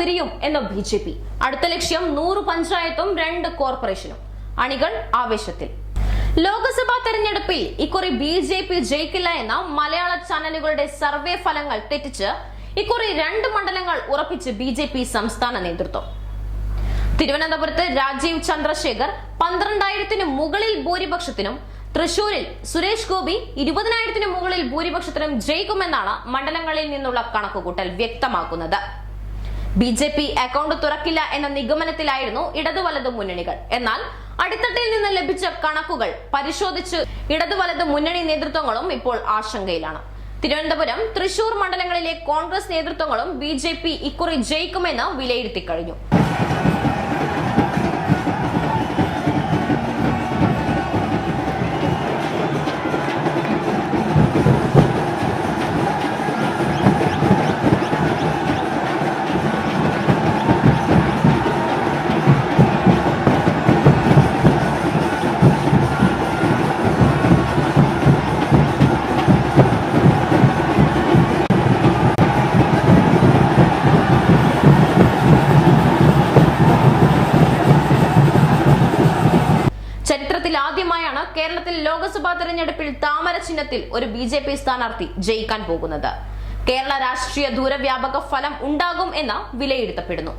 വിരിയും എന്ന് B J P. അടുത്ത ലക്ഷ്യം നൂറ് പഞ്ചായത്തും രണ്ട് കോർപ്പറേഷനും. അണികൾ ആവേശത്തിൽ. ലോക്സഭാ തെരഞ്ഞെടുപ്പിൽ ഇക്കുറി ബി ജെ പി ജയിക്കില്ല എന്ന മലയാള ചാനലുകളുടെ സർവേ ഫലങ്ങൾ തെറ്റിച്ച് ഇക്കുറി രണ്ട് മണ്ഡലങ്ങൾ ഉറപ്പിച്ച് ബി ജെ പി സംസ്ഥാന നേതൃത്വം. തിരുവനന്തപുരത്ത് രാജീവ് ചന്ദ്രശേഖർ പന്ത്രണ്ടായിരത്തിന് മുകളിൽ ഭൂരിപക്ഷത്തിനും തൃശൂരിൽ സുരേഷ് ഗോപി ഇരുപതിനായിരത്തിന് മുകളിൽ ഭൂരിപക്ഷത്തിനും ജയിക്കുമെന്നാണ് മണ്ഡലങ്ങളിൽ നിന്നുള്ള കണക്കുകൂട്ടൽ വ്യക്തമാക്കുന്നത്. ബി ജെ പി അക്കൗണ്ട് തുറക്കില്ല എന്ന നിഗമനത്തിലായിരുന്നു ഇടതു വലതു മുന്നണികൾ. എന്നാൽ അടിത്തട്ടിൽ നിന്ന് ലഭിച്ച കണക്കുകൾ പരിശോധിച്ച് ഇടതു വലത് മുന്നണി നേതൃത്വങ്ങളും ഇപ്പോൾ ആശങ്കയിലാണ്. തിരുവനന്തപുരം തൃശൂർ മണ്ഡലങ്ങളിലെ കോൺഗ്രസ് നേതൃത്വങ്ങളും ബി ജെ പി ഇക്കുറി ജയിക്കുമെന്ന് വിലയിരുത്തി കഴിഞ്ഞു. ആദ്യമായാണ് കേരളത്തിൽ ലോക്സഭാ തെരഞ്ഞെടുപ്പിൽ താമര ചിഹ്നത്തിൽ ഒരു ബി ജെ പി സ്ഥാനാർത്ഥി ജയിക്കാൻ പോകുന്നത്. കേരള രാഷ്ട്രീയ ദൂരവ്യാപക ഫലം ഉണ്ടാകും എന്ന് വിലയിരുത്തപ്പെടുന്നു.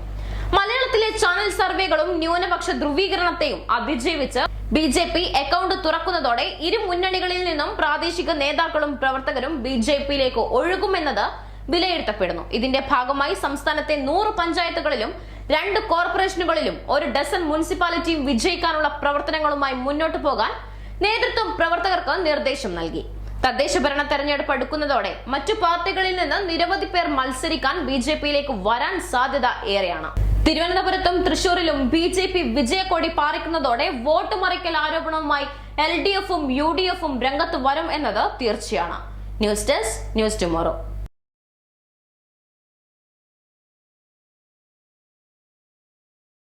മലയാളത്തിലെ ചാനൽ സർവേകളും ന്യൂനപക്ഷ ധ്രുവീകരണത്തെയും അതിജീവിച്ച് ബി ജെ പി അക്കൗണ്ട് തുറക്കുന്നതോടെ ഇരു മുന്നണികളിൽ നിന്നും പ്രാദേശിക നേതാക്കളും പ്രവർത്തകരും ബി ജെ പിയിലേക്ക് ഒഴുകുമെന്നത് വിലയിരുത്തപ്പെടുന്നു. ഇതിന്റെ ഭാഗമായി സംസ്ഥാനത്തെ നൂറ് പഞ്ചായത്തുകളിലും രണ്ട് കോർപ്പറേഷനുകളിലും ഒരു ഡസൻ മുനിസിപ്പാലിറ്റിയും വിജയിക്കാനുള്ള പ്രവർത്തനങ്ങളുമായി മുന്നോട്ടു പോകാൻ നേതൃത്വം പ്രവർത്തകർക്ക് നിർദ്ദേശം നൽകി. തദ്ദേശ ഭരണ തെരഞ്ഞെടുപ്പ് അടുക്കുന്നതോടെ മറ്റു പാർട്ടികളിൽ നിന്ന് നിരവധി പേർ മത്സരിക്കാൻ ബി ജെ പിയിലേക്ക് വരാൻ സാധ്യത ഏറെയാണ്. തിരുവനന്തപുരത്തും തൃശൂരിലും ബി ജെ പി വിജയക്കൊടി പാറിക്കുന്നതോടെ വോട്ട് മറിക്കൽ ആരോപണവുമായി എൽ ഡി എഫും യു ഡി എഫും രംഗത്ത് വരും എന്നത് തീർച്ചയാണ്. News desk news tomorrow.